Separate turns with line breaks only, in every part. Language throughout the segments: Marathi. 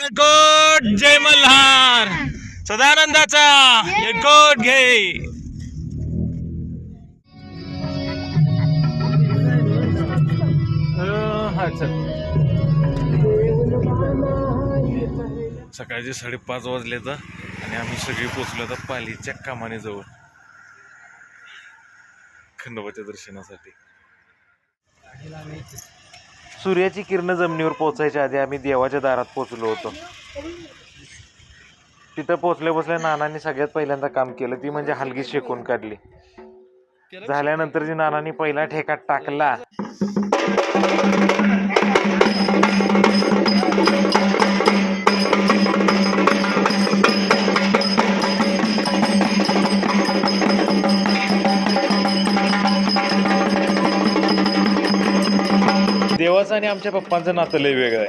कोट जय मल्हार. सदानंदाचा कोट घे. सकाळचे साडेपाच वाजले तर आणि आम्ही सगळे पोचलो तर पालीच्या कामाने जवळ खंडोबाच्या दर्शनासाठी. सूर्याची किरण जमिनीवर पोचायच्या आधी आम्ही देवाच्या दारात पोचलो होतो. तिथं पोचल्या पोचल्या नानांनी सगळ्यात पहिल्यांदा काम केलं. ती म्हणजे हलगी शेकून काढली. झाल्यानंतर जी नानांनी पहिला ठेका टाकला देवाचं आणि आमच्या पप्पांचं नातं लय वेगळं आहे.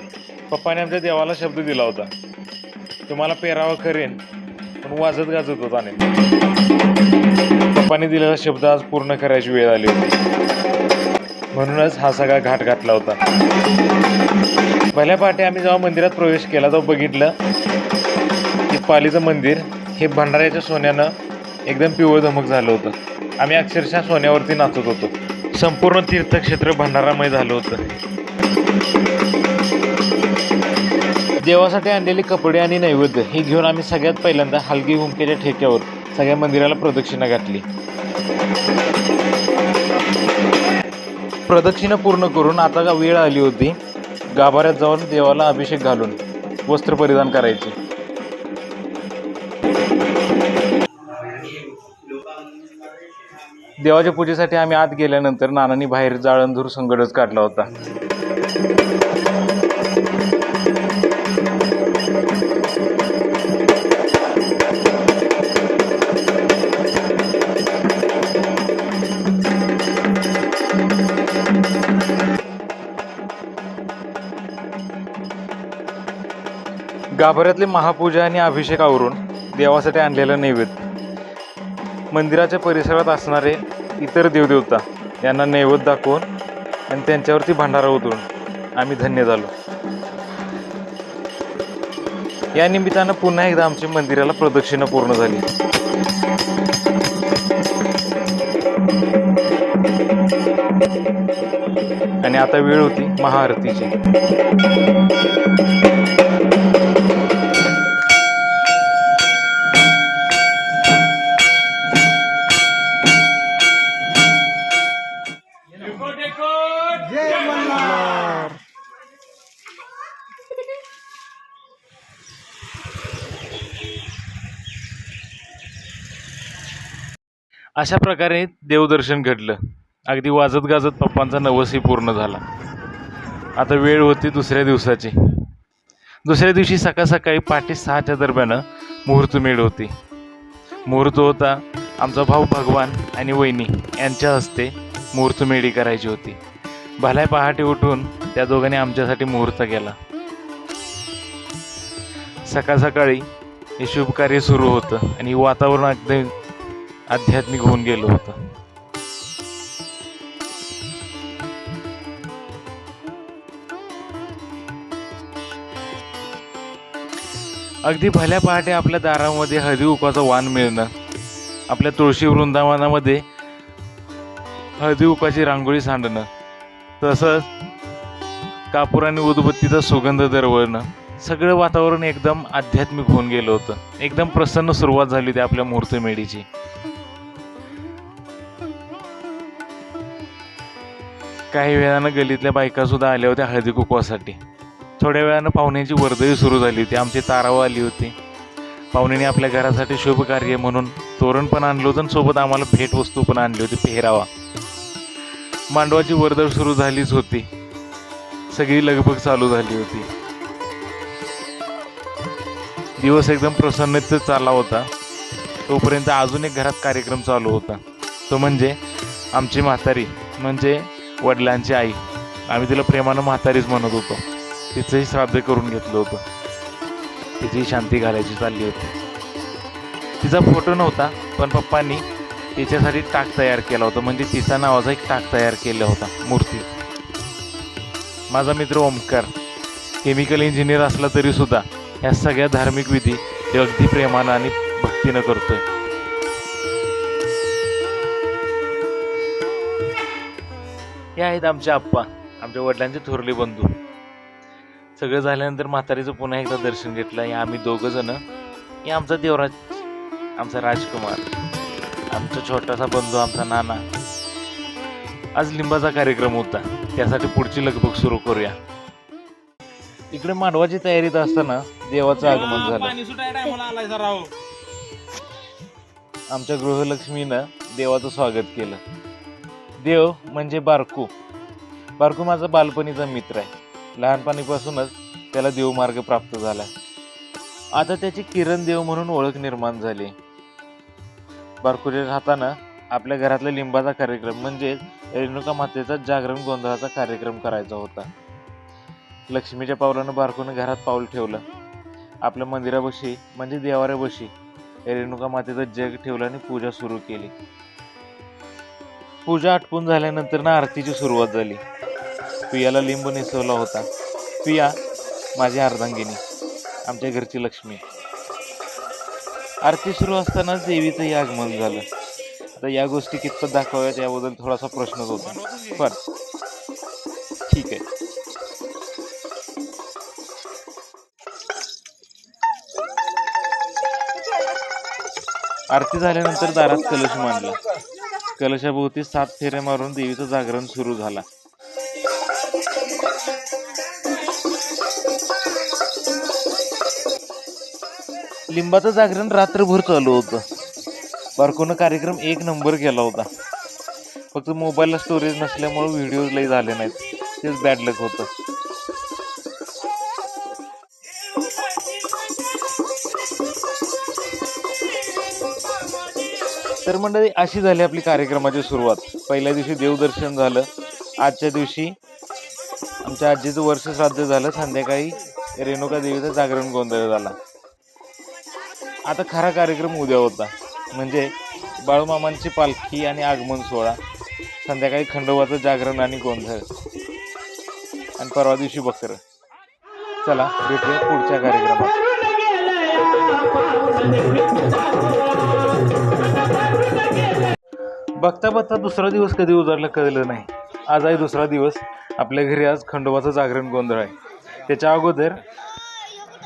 पप्पाने आमच्या देवाला शब्द दिला होता. तुम्हाला पेरावं करेन पण वाजत गाजत होता आणि. पप्पाने दिलेला शब्द आज पूर्ण करायची वेळ आली होती. म्हणूनच हा सगळा घाट घातला होता. भल्या पहाटे आम्ही जेव्हा मंदिरात प्रवेश केला तेव्हा बघितलं की पालीचं मंदिर हे भंडाऱ्याच्या सोन्यानं एकदम पिवळ धमक झालं होतं. आम्ही अक्षरशः सोन्यावरती नाचत होतो. संपूर्ण तीर्थक्षेत्र भंडारामय झालं होतं. देवासाठी आणलेले कपडे आणि नैवेद्य हे घेऊन आम्ही सगळ्यात पहिल्यांदा हलगी हुमकेच्या ठेक्यावर सगळ्या मंदिराला प्रदक्षिणा घातली. प्रदक्षिणा पूर्ण करून आता का वेळ आली होती गाभाऱ्यात जाऊन देवाला अभिषेक घालून वस्त्र परिधान करायचे. देवाच्या पूजेसाठी आम्ही आत गेल्यानंतर नानांनी बाहेर जाळंधूर संगडच काढला होता. गाभाऱ्यातली महापूजा आणि अभिषेक आवरून देवासाठी आणलेलं नैवेद्य. मंदिराच्या परिसरात असणारे इतर देवदेवता यांना नैवेद्य दाखवून आणि त्यांच्यावरती भांडारा उतरून आम्ही धन्य झालो. या निमित्तानं पुन्हा एकदा आमची मंदिराला प्रदक्षिणा पूर्ण झाली. आणि आता वेळ होती महाआरतीची. अशा प्रकारे देवदर्शन घडलं. अगदी वाजत गाजत पप्पांचा नवसही पूर्ण झाला. आता वेळ होती दुसऱ्या दिवसाची. दुसऱ्या दिवशी सकाळ सकाळी पहाटे सहाच्या दरम्यान मुहूर्तमेढ होती. मुहूर्त होता आमचा भाऊ भगवान आणि वहिनी यांच्या हस्ते मुहूर्तमेढी करायची होती. भल्या पहाटे उठून त्या दोघांनी आमच्यासाठी मुहूर्त केला. सकाळ सकाळी हे शुभ कार्य सुरू होतं आणि वातावरण अगदी आध्यात्मिक होऊन गेलो होतं. अगदी भल्या पहाटे आपल्या दारामध्ये हळदी उकाचं वाण मिळणं आपल्या तुळशी वृंदावनामध्ये हळदीउकाची रांगोळी सांडणं तसंच कापूर आणि उदबत्तीचा सुगंध दरवळणं सगळं वातावरण एकदम आध्यात्मिक होऊन गेलं होतं. एकदम प्रसन्न सुरुवात झाली होती आपल्या मुहूर्तमेढीची. काही वेळानं गलीतल्या बायका सुद्धा आल्या होत्या हळदी कुकवासाठी. थोड्या वेळानं पाहुण्याची वर्दळी सुरू झाली होती. आमची तारावं आली होती. पाहुण्याने आपल्या घरासाठी शुभ कार्य म्हणून तोरण पण आणलं होतं आणि सोबत आम्हाला भेटवस्तू पण आणली होती पेहरावा. मांडवाची वर्दळ सुरू झालीच होती. सगळी लगबग चालू झाली होती. दिवस एकदम प्रसन्नच चालला होता. तोपर्यंत अजून एक घरात कार्यक्रम चालू होता. तो म्हणजे आमची म्हातारी. म्हणजे वडिलांची आई. आम्ही तिला प्रेमानं म्हातारीच म्हणत होतो. तिचंही श्राद्ध करून घेतलं होतं. तिचीही शांती घालायची चालली होती. तिचा फोटो नव्हता पण पप्पांनी तिच्यासाठी टाक तयार केला होता. म्हणजे तिचा नावाचा एक टाक तयार केला होता मूर्ती. माझा मित्र ओमकार केमिकल इंजिनियर असला तरी सुद्धा ह्या सगळ्या धार्मिक विधी ते अगदी प्रेमानं आणि भक्तीनं करतोय. हे आहेत आमचे आप्पा आमच्या वडिलांचे थोरले बंधू. सगळं झाल्यानंतर म्हातारीचं पुन्हा एकदा दर्शन घेतलं. हे आम्ही दोघं जण हे आमचा देवराज आमचा राजकुमार आमचा छोटासा बंधू आमचा नाना. आज लिंबाचा कार्यक्रम होता. त्यासाठी पुढची लगबग सुरू करूया. इकडे मांडवाची तयारीत असताना देवाचं आगमन झालं.
हो.
आमच्या गृहलक्ष्मीनं देवाचं स्वागत केलं. देव म्हणजे बारकू. बारकू माझा बालपणीचा मित्र आहे. लहानपणीपासूनच त्याला देवमार्ग प्राप्त झाला. आता त्याची किरण देव म्हणून ओळख निर्माण झाली. बारकूच्या हातानं आपल्या घरातल्या लिंबाचा कार्यक्रम म्हणजे रेणुका मातेचा जागरण गोंधळाचा कार्यक्रम करायचा होता. लक्ष्मीच्या पावलानं बारकूनं घरात पाऊल ठेवलं. आपल्या मंदिरापाशी म्हणजे देवाऱ्यापाशी रेणुका मातेचं जग ठेवलं आणि पूजा सुरू केली. पूजा आटपून झाल्यानंतर ना आरतीची सुरुवात झाली. पियाला लिंब नेसवला होता. पिया माझी अर्धांगिनी आमच्या घरची लक्ष्मी. आरती सुरू असतानाच देवीचंही आगमन झालं. आता या गोष्टी कितपत दाखवाव्यात याबद्दल थोडासा प्रश्नच होता. पण ठीक आहे. आरती झाल्यानंतर दारात कलश मांडला. कलशाभोवती सात फेरे मारून देवीचं जागरण सुरू झाला. लिंबाचं जागरण रात्रभर चालू होतं. बारकोनं कार्यक्रम एक नंबर केला होता. फक्त मोबाईलला स्टोरेज नसल्यामुळे व्हिडिओ लई झाले नाहीत. तेच बॅड लक होतं. तर मंडळी अशी झाली आपली कार्यक्रमाची सुरुवात. पहिल्या दिवशी देवदर्शन झालं. आजच्या दिवशी आमच्या आजीचं वर्ष साध्य झालं. संध्याकाळी रेणुका देवीचं जागरण गोंधळ झाला. आता खरा कार्यक्रम उद्या होता. म्हणजे बाळूमामांची पालखी आणि आगमन सोहळा. संध्याकाळी खंडोबाचं जागरण आणि गोंधळ. आणि परवा दिवशी बकर. चला भेटूया पुढच्या कार्यक्रमात. बघता बघता दुसरा दिवस कधी उजाडला कळलं नाही. आज आहे दुसरा दिवस. आपल्या घरी आज खंडोबाचं जागरण गोंधळ आहे. त्याच्या अगोदर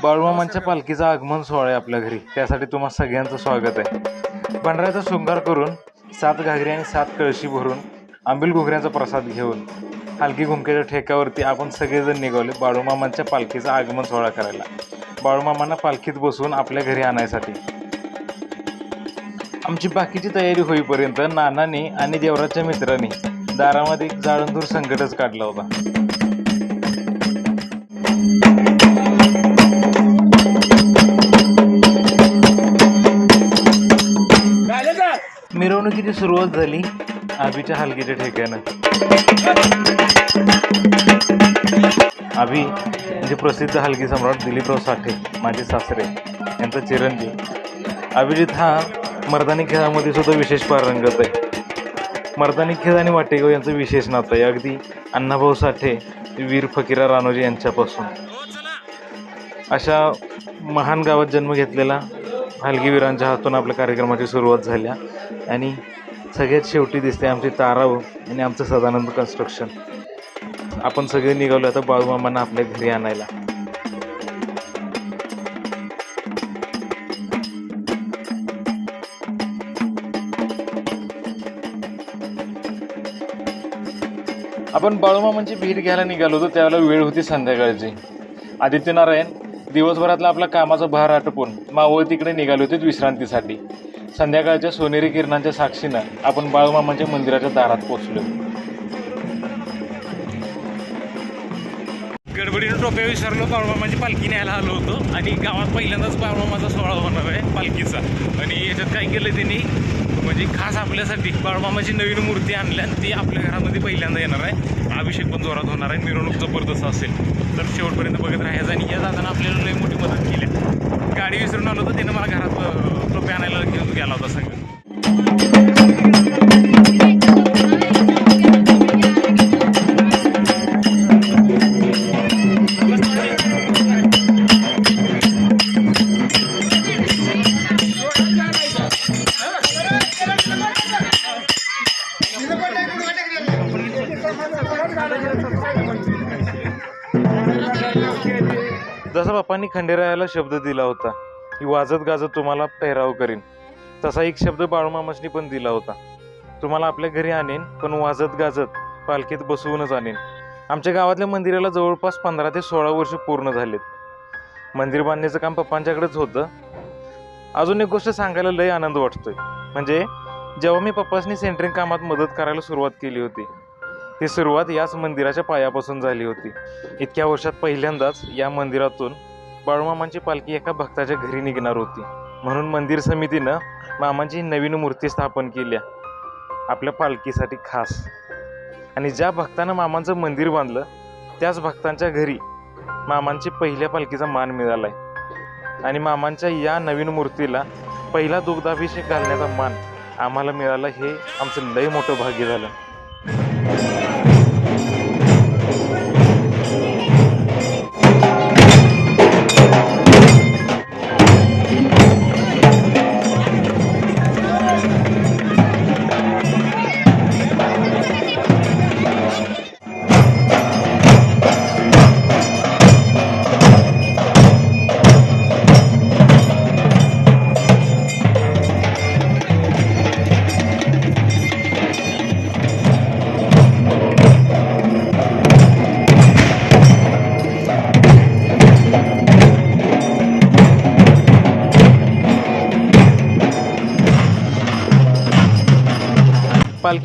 बाळूमामांच्या पालखीचं आगमन सोहळा आहे आपल्या घरी. त्यासाठी तुम्हा सगळ्यांचं स्वागत आहे. पांढऱ्याचा शृंगार करून सात घागरी आणि सात कळशी भरून आंबील घुगऱ्याचा प्रसाद घेऊन हलकी घुमक्याच्या ठेक्यावरती आपण सगळेजण निघावले बाळूमामांच्या पालखीचं आगमन सोहळा करायला. बाळूमामांना पालखीत बसवून आपल्या घरी आणायसाठी. आमची बाकीची तयारी होईपर्यंत नानाने आणि देवराजच्या मित्रांनी दारामध्ये एक जाळंदूर संकटच काढला होता. मिरवणुकीची सुरुवात झाली आबीच्या हलकीच्या ठेक्यानं. आबी म्हणजे प्रसिद्ध हलकी सम्राट दिलीपराव साठे माझे सासरे यांचा चिरंजीव. अभिजित हा मर्दानी खेळामध्ये सुद्धा विशेष पारंगत आहे. मर्दानी खेळ आणि वाटेगाव यांचं विशेष नातं आहे. अगदी अण्णाभाऊ साठे वीर फकीरा रानोजी यांच्यापासून. अशा महान गावात जन्म घेतलेला हलगीवीरांच्या हातून आपल्या कार्यक्रमाची सुरुवात झाल्या आणि सगळ्यात शेवटी दिसते आमची ताराव आणि आमचं सदानंद कन्स्ट्रक्शन आपण सगळे निघालो आता बाळूमामांना आपल्या घरी आणायला. आपण बाळूमामांची भेट घ्यायला निघालो होतो त्यावेळेला वेळ होती संध्याकाळची. आदित्यनारायण दिवसभरातला आपला कामाचा भार आटपून मावळतीकडे निघाले होते विश्रांतीसाठी. संध्याकाळच्या सोनेरी किरणांच्या साक्षीनं आपण बाळूमामांच्या मंदिराच्या दारात पोचलो
गडबडीनं टोप्या विसरलो बाळूमामाची पालखी न्यायला आलो होतो. आणि गावात पहिल्यांदाच बाळूमामाचा सोहळा होणार आहे पालखीचा. आणि याच्यात काय केलं त्यांनी? म्हणजे खास आपल्यासाठी बाळूमामाची नवीन मूर्ती आणली आणि ती आपल्या घरामध्ये पहिल्यांदा येणार आहे. अभिषेक पण जोरात होणार आहे मिरवणूक जबरदस्त असेल. तर शेवटपर्यंत बघत राहायचं आणि या दादानं आपल्याला लई मोठी मदत केली गाडी विसरून आलो तर त्यानं मला घरात अं, आणायला घेऊन गेला होता सगळं.
बापांनी खंडेरायाला शब्द दिला होता. की वाजत गाजत तुम्हाला पेहराव करीन. तसा एक शब्द बाळूमामाशनी पण दिला होता. तुम्हाला आपल्या घरी आणेन पण वाजत गाजत पालखीत बसवूनच आणेन. आमच्या गावातल्या मंदिराला जवळपास पंधरा ते सोळा वर्ष पूर्ण झालेत. मंदिर बांधण्याचं काम पप्पांच्याकडेच होतं. अजून एक गोष्ट सांगायला लय आनंद वाटतोय. म्हणजे जेव्हा मी पप्पासनी सेंटरिंग कामात मदत करायला सुरुवात केली होती ती सुरुवात याच मंदिराच्या पायापासून झाली होती. इतक्या वर्षात पहिल्यांदाच या मंदिरातून बाळूमामांची पालखी एका भक्ताच्या घरी निघणार होती. म्हणून मंदिर समितीनं मामांची नवीन मूर्ती स्थापन केल्या. आपल्या पालखीसाठी खास. आणि ज्या भक्तानं मामांचं मंदिर बांधलं त्याच भक्तांच्या घरी मामांची पहिल्या पालखीचा मान मिळाला आहे आणि मामांच्या या नवीन मूर्तीला पहिला दुग्धाभिषेक घालण्याचा मान आम्हाला मिळाला हे आमचं लय मोठं भाग्य झालं.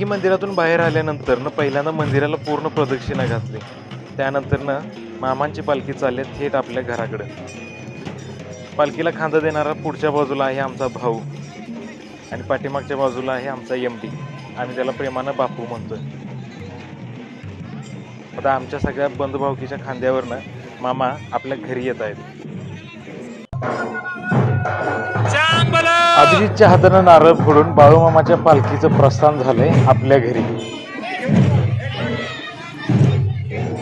पालखी मंदिरातून बाहेर आल्यानंतर न पहिल्यांदा मंदिराला पूर्ण प्रदक्षिणा घातली. त्यानंतरनं मामांची पालखी चालली थेट आपल्या घराकडे. पालखीला खांदा देणारा पुढच्या बाजूला आहे आमचा भाऊ आणि पाठीमागच्या बाजूला आहे आमचा एम डी आम्ही त्याला प्रेमानं बापू म्हणतोय. आता आमच्या सगळ्या बंधुभावकीच्या खांद्यावरनं मामा आपल्या घरी येत आहेत. अभिजितच्या हातानं नारळ फोडून बाळूमामाच्या पालखीचं प्रस्थान झालंय आपल्या घरी.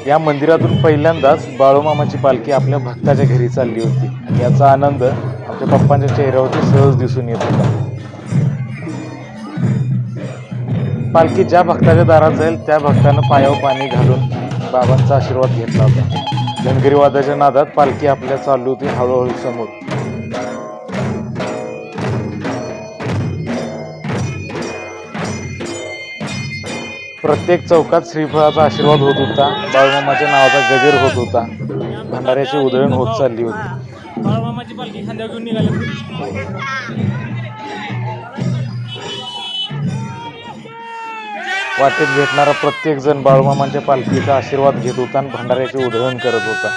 या मंदिरातून पहिल्यांदाच बाळूमामाची पालखी आपल्या भक्ताच्या घरी चालली होती. आणि याचा आनंद आमच्या पप्पांच्या चेहऱ्यावरती सहज दिसून येत होता. पालखी ज्या भक्ताच्या दारात जाईल त्या भक्तानं पायावर पाणी घालून बाबांचा आशीर्वाद घेतला होता. धनगरी वादाच्या नादात पालखी आपल्या चालू होती हळूहळू समोर. प्रत्येक चौकात श्रीफळाचा आशीर्वाद होत होता. बाळमामाच्या नावाचा गजर होत होता. भंडाऱ्याची उधळण होत चालली होती.
बाळमामाची पालखी खांद्यावर घेऊन निघाली.
वाटेत भेटणारा प्रत्येक जण बाळूमामांच्या पालखीचा आशीर्वाद घेत होता आणि भंडाऱ्याची उधळण करत होता.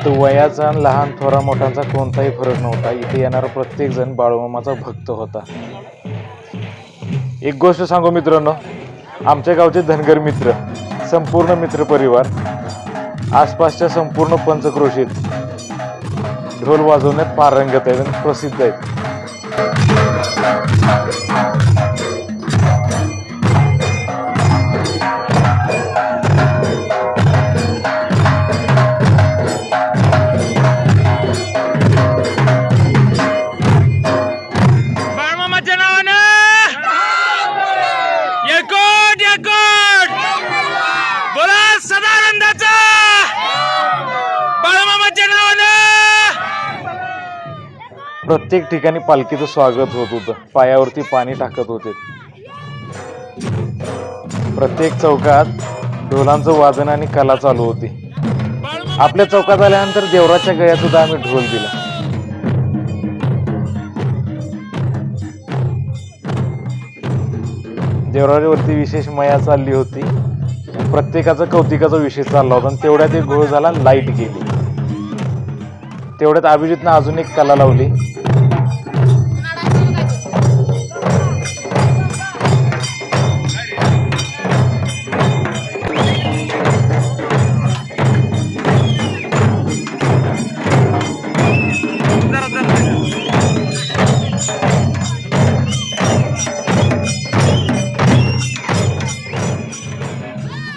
इथं वयाचा आणि लहान थोरा मोठ्यांचा कोणताही फरक नव्हता. इथे येणारा प्रत्येक जण बाळूमामाचा भक्त होता. एक गोष्ट सांगू मित्रांनो आमच्या गावचे धनगर मित्र संपूर्ण मित्र परिवार आसपासच्या संपूर्ण पंचक्रोशीत ढोल वाजवण्यात पारंगत आहेत आणि प्रसिद्ध आहेत. प्रत्येक ठिकाणी पालखीचं स्वागत होत होतं. पायावरती पाणी टाकत होते. प्रत्येक चौकात ढोलांचं वादन आणि कला चालू होती. आपल्या चौकात आल्यानंतर देवराच्या गळ्यात सुद्धा आम्ही ढोल दिला. देवरावरती विशेष मया चालली होती. प्रत्येकाचं कौतिकाचा विषय चालला होता आणि तेवढ्यात एक घोळ झाला लाइट गेली. तेवढ्यात अभिजितनं अजून एक कला लावली.
जरा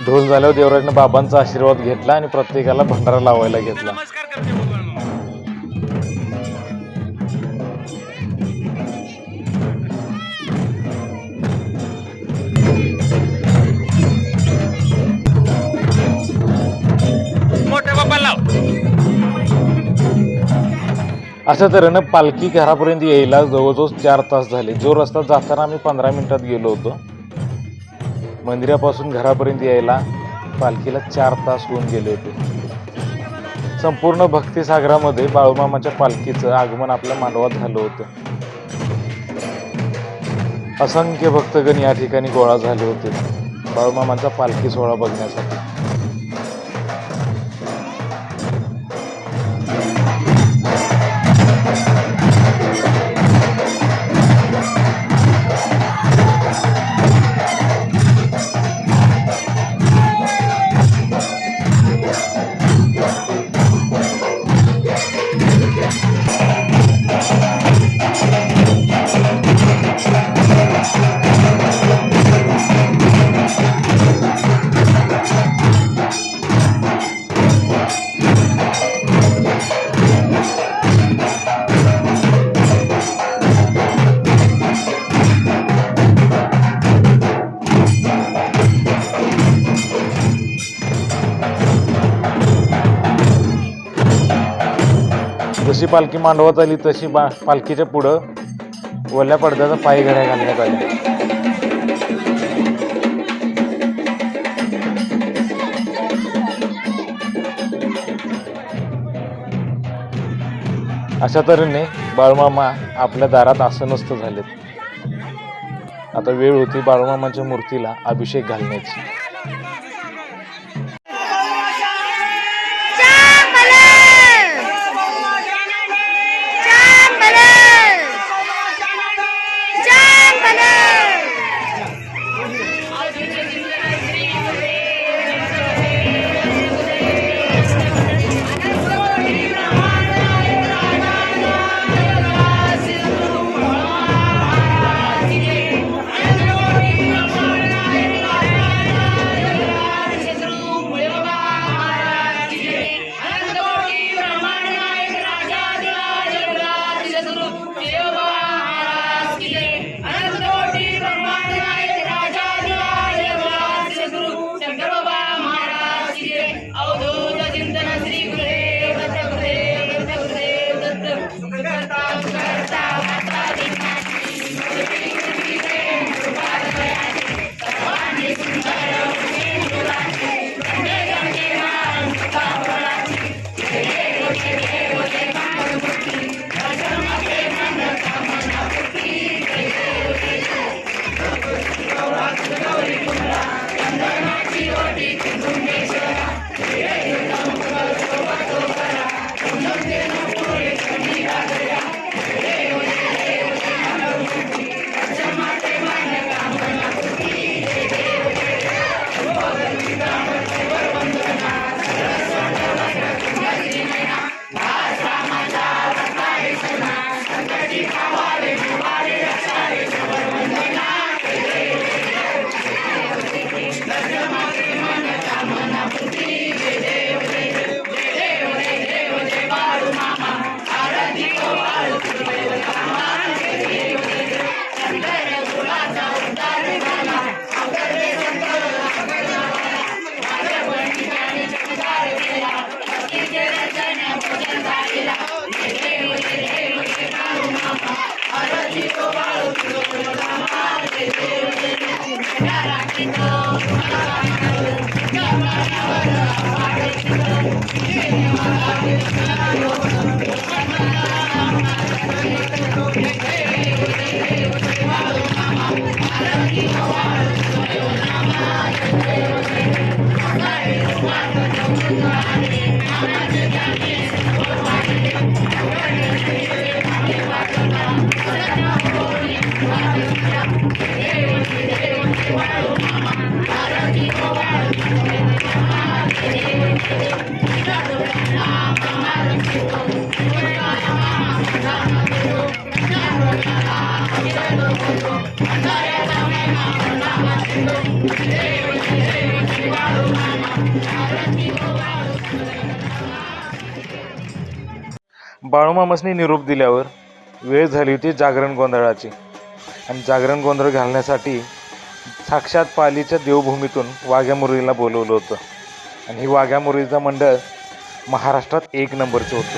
ढोल झाल्यावर देवराजनं बाबांचा आशीर्वाद घेतला आणि प्रत्येकाला भंडारा लावायला घेतला. अशा तऱ्हेनं पालखी घरापर्यंत यायला जवळजवळ चार तास झाले. जो रस्ता जाताना आम्ही पंधरा मिनिटात गेलो होतो. मंदिरापासून घरापर्यंत यायला पालखीला चार तास होऊन गेले होते. संपूर्ण भक्तिसागरामध्ये बाळूमामाच्या पालखीचं आगमन आपल्या मांडवात झालं होतं. असंख्य भक्तगण या ठिकाणी गोळा झाले होते. बाळूमामाचा पालखी सोहळा बघण्यासाठी. पालखी मांडवत आली तशी बा पालखीच्या पुढं ओल्या पडद्याचा पायी घड्या घालण्यात आल्या. अशा तऱ्हेने बाळमामा आपल्या दारात आसनस्थ झालेत. आता वेळ होती बाळमामाच्या मूर्तीला अभिषेक घालण्याची.
我在干啥
बाळूमामसनी निरोप दिल्यावर वेळ झाली होती जागरण गोंधळाची. आणि जागरण गोंधळ घालण्यासाठी साक्षात पालीच्या देवभूमीतून वाघ्या मुरलीला बोलवलं होतं. आणि ही वाघ्या मुरलीचं मंडळ महाराष्ट्रात एक नंबरचं होतं.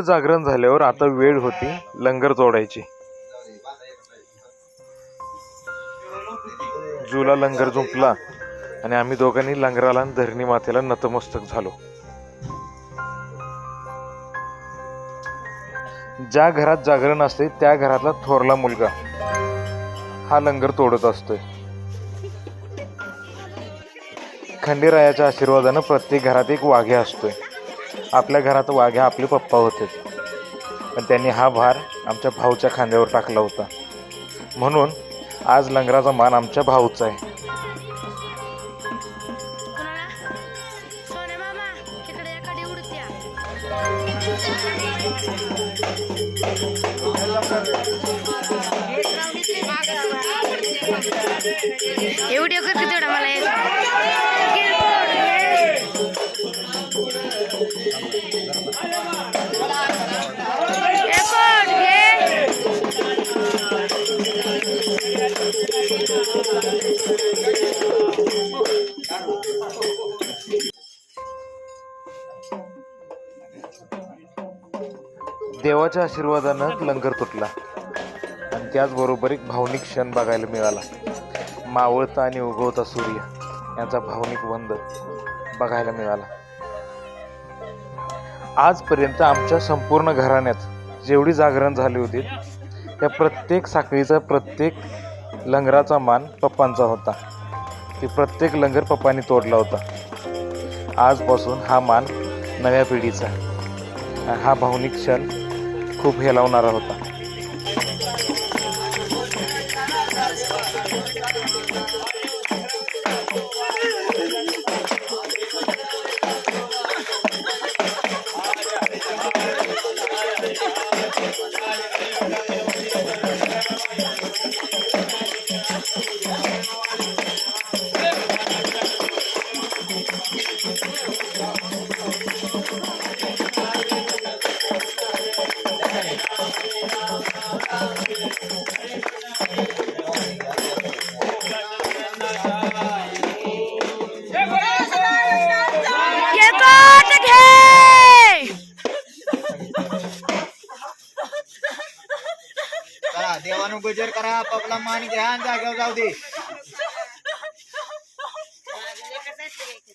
जागरण झाल्यावर आता वेळ होती लंगर जोडायची. जुला लंगर झुंपला आणि आम्ही दोघांनी लंगराला आणि धरणी मातेला नतमस्तक झालो. ज्या घरात जागरण असते त्या घरातला थोरला मुलगा हा लंगर तोडत असतोय. खंडेरायाच्या आशीर्वादानं प्रत्येक घरात एक वाघ्या असतोय. आपल्या घरात वाघ्या आपले पप्पा होते. पण त्यांनी हा भार आमच्या भाऊच्या खांद्यावर टाकला होता. म्हणून आज लंगराचा मान आमच्या भाऊचा आहे.
कुणाला मला
देवाच्या आशीर्वादानं लंगर तुटला. आणि त्याचबरोबर एक भावनिक क्षण बघायला मिळाला. मावळता आणि उगवता सूर्य यांचा भावनिक वंद बघायला मिळाला. आजपर्यंत आमच्या संपूर्ण घराण्यात जेवढी जागरण झाली होती त्या प्रत्येक साखळीचा प्रत्येक लंगराचा मान पप्पांचा होता. ती प्रत्येक लंगर पप्पांनी तोडला होता. आजपासून हा मान नव्या पिढीचा हा भावनिक क्षण खूप हेलावणारा होता.
गुजर करा पबला मान घ्या आणि जागेवर जाऊ दे.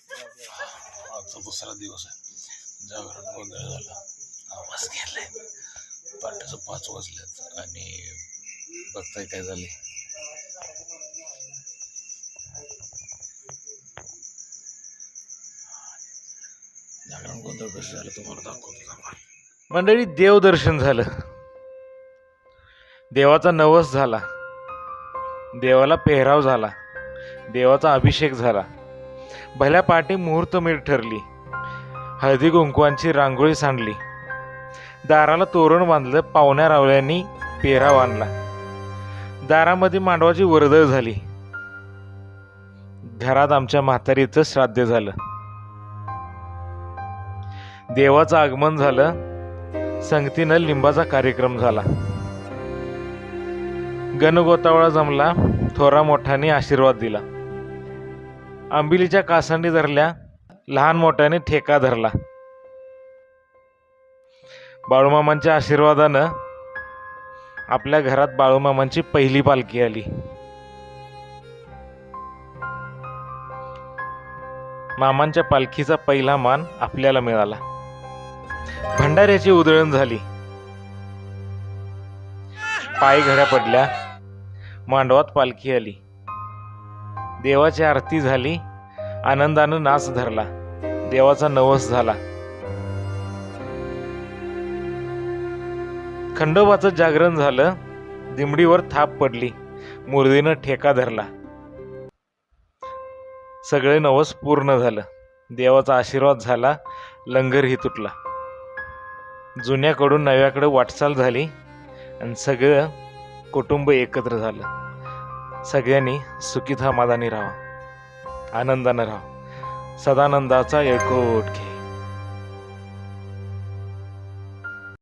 आजचा दुसरा दिवस आहे. जागरण गोंधळ झाला. आवाज घ्यायलाय पहाटेचं पाच वाजल्यात आणि बघताय काय झाले जागरण गोंधळ कसं झालं तुम्हाला दाखवतो.
मंडळी देवदर्शन झालं. देवाचा नवस झाला. देवाला पेहराव झाला. देवाचा अभिषेक झाला. भल्या पहाटे मुहूर्तमेढ ठरली. हळदी कुंकुवांची रांगोळी सांडली. दाराला तोरण बांधलं पाहुण्या रावल्यांनी पेहराव आणला. दारामध्ये मांडवाची वर्दळ झाली. घरात आमच्या म्हातारीचं श्राद्ध झालं. देवाचं आगमन झालं. संगतीनं लिंबाचा कार्यक्रम झाला. गणगोतावळा जमला थोरा मोठ्याने आशीर्वाद दिला. आंबिलीच्या कासंडी धरल्या लहान मोठ्याने ठेका धरला. बाळूमामांच्या आशीर्वादानं आपल्या घरात बाळूमामांची पहिली पालखी आली. मामांच्या पालखीचा पहिला मान आपल्याला मिळाला. भंडाऱ्याची उधळण झाली. पाय घड्या पडल्या. मांडवात पालखी आली. देवाची आरती झाली आनंदानं नाच धरला. देवाचा नवस झाला. खंडोबाचं जागरण झालं दिमडीवर थाप पडली मुर्दीनं ठेका धरला. सगळे नवस पूर्ण झालं. देवाचा आशीर्वाद झाला लंगरही तुटला. जुन्याकडून नव्याकडे वाटचाल झाली आणि सगळं कुटुंब एकत्र झालं. सगळ्यांनी सुखी समाधानी राहा. आनंदानं राहा. सदानंदाचा येळकोट घे